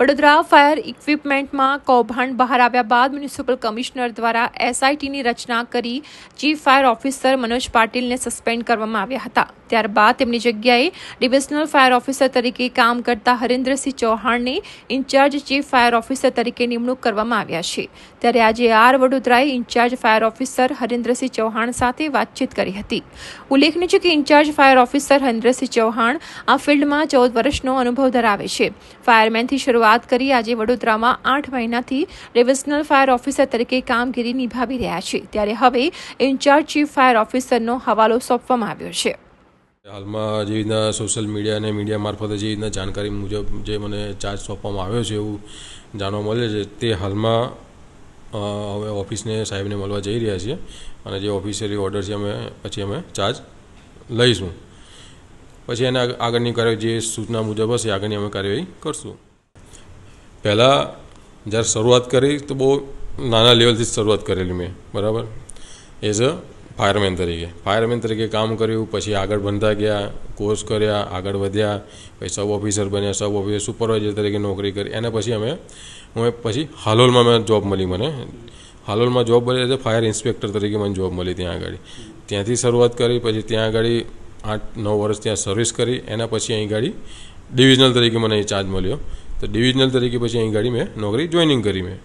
Vadodara fire ઇક્વિપમેન્ટમાં કૌભાંડ બહાર આવ્યા બાદ મ્યુનિસિપલ કમિશનર દ્વારા એસઆઈટીની રચના કરી ચીફ ફાયર ઓફિસર મનોજ પાટીલને સસ્પેન્ડ કરવામાં આવ્યા હતા. ત્યારબાદ તેમની જગ્યાએ ડિવિઝનલ ફાયર ઓફિસર તરીકે કામ કરતા હરેન્દ્રસિંહ ચૌહાણને ઇન્ચાર્જ ચીફ ફાયર ઓફિસર તરીકે નિમણૂક કરવામાં આવ્યા છે. ત્યારે આજે R વડોદરાએ incharge fire officer Harendrasinh Chauhan સાથે વાતચીત કરી હતી. ઉલ્લેખનીય છે કે incharge fire officer Harendrasinh Chauhan આ ફિલ્ડમાં ચૌદ વર્ષનો અનુભવ ધરાવે છે. ફાયરમેનથી શરૂઆત કરી, આજે વડોદરામાં આઠ મહિનાથી ડિવિઝનલ ફાયર ઓફિસર તરીકે કામગીરી નિભાવી રહ્યા છે. ત્યારે હવે ઇન્ચાર્જ ચીફ ફાયર ઓફિસરનો હવાલો સોંપવામાં આવ્યો છે. હાલમાં જે રીતના સોશિયલ મીડિયા અને મીડિયા મારફતે જે રીતના જાણકારી મુજબ જે મને ચાર્જ સોંપવામાં આવ્યો છે એવું જાણવા મળે છે, તે હાલમાં હવે ઓફિસને સાહેબને મળવા જઈ રહ્યા છીએ અને જે ઓફિસરી ઓર્ડર છે અમે, પછી અમે ચાર્જ લઈશું. પછી એના આગળની કાર્ય જે સૂચના મુજબ હશે, આગળની અમે કાર્યવાહી કરશું. પહેલાં જ્યારે શરૂઆત કરી તો બહુ નાના લેવલથી જ શરૂઆત કરેલી મેં, બરાબર? એઝ અ ફાયરમેન તરીકે. ફાયરમેન તરીકે કામ કર્યું, પછી આગળ ભણતા ગયા કોર્સ કર્યા, આગળ વધ્યા, પછી સબ ઓફિસર બન્યા સબ ઓફિસર સુપરવાઇઝર તરીકે નોકરી કરી. એના પછી અમે, હું પછી હાલોલમાં મેં જોબ મળી મને. હાલોલમાં જોબ મળી એટલે ફાયર ઇન્સ્પેક્ટર તરીકે મને જોબ મળી ત્યાં આગળ. ત્યાંથી શરૂઆત કરી, પછી ત્યાં આગળ આઠ નવ વર્ષ ત્યાં સર્વિસ કરી. એના પછી અહીં ગાડી ડિવિઝનલ તરીકે મને ચાર્જ મળ્યો. તો ડિવિઝનલ તરીકે પછી અહીં ગાડી મેં નોકરી? જોઈનિંગ કરી મેં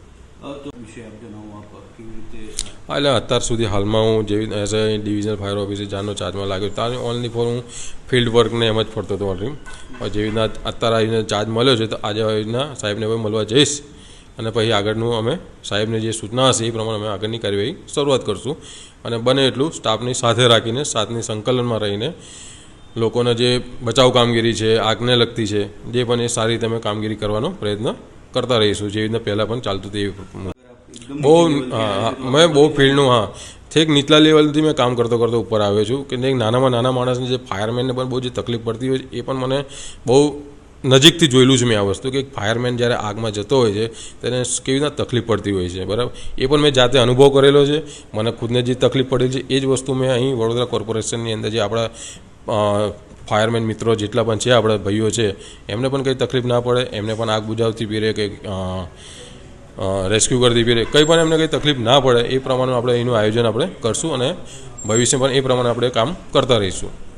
એટલે અત્યાર સુધી હાલમાં હું જેવી as a divisional fire officer જાનનો ચાર્જમાં લાગ્યો ત્યાં ઓનલી ફોર હું ફિલ્ડ વર્કને એમ જ ફરતો હતો મારી જેવી રીતના અત્યારે આવીને ચાર્જ મળ્યો છે તો આજે આવી રીતના સાહેબને હવે મળવા જઈશ. અને પછી આગળનું અમે સાહેબને જે સૂચના હશે એ પ્રમાણે અમે આગળની કાર્યવાહી શરૂઆત કરશું. અને બને એટલું સ્ટાફની સાથે રાખીને સાથની સંકલનમાં રહીને લોકોને જે બચાવ કામગીરી છે, આગને લગતી છે, જે પણ એ સારી રીતે અમે કામગીરી કરવાનો પ્રયત્ન કરતા રહીશું. જેવી રીતના પહેલાં પણ ચાલતું હતું એવી બહુ મેં બહુ ફિલ્ડનું, હા. છેક નીચલા લેવલથી મેં કામ કરતો કરતો ઉપર આવ્યો છું કે એક નાનામાં નાના માણસને જે ફાયરમેનને પણ બહુ જે તકલીફ પડતી હોય એ પણ મને બહુ નજીકથી જોયેલું છે મેં આ વસ્તુ કે એક ફાયરમેન જ્યારે આગમાં જતો હોય છે, તેને કેવી રીતના તકલીફ પડતી હોય છે, બરાબર? એ પણ મેં જાતે અનુભવ કરેલો છે. મને ખુદને જે તકલીફ પડેલી છે, એ જ વસ્તુ મેં અહીં વડોદરા કોર્પોરેશનની અંદર જે આપણા ફાયરમેન મિત્રો જેટલા પણ છે આપણા ભાઈઓ છે એમને પણ કંઈ તકલીફ ના પડે એમને પણ આગ બુજાવતી પીરે કે અ, અ, રેસ્ક્યુ કરતી પીરે કંઈ પણ એમને કંઈ તકલીફ ના પડે એ પ્રમાણે આપણે એનું આયોજન આપણે કરશું અને ભવિષ્ય પણ એ પ્રમાણે આપણે કામ કરતા રહીશું.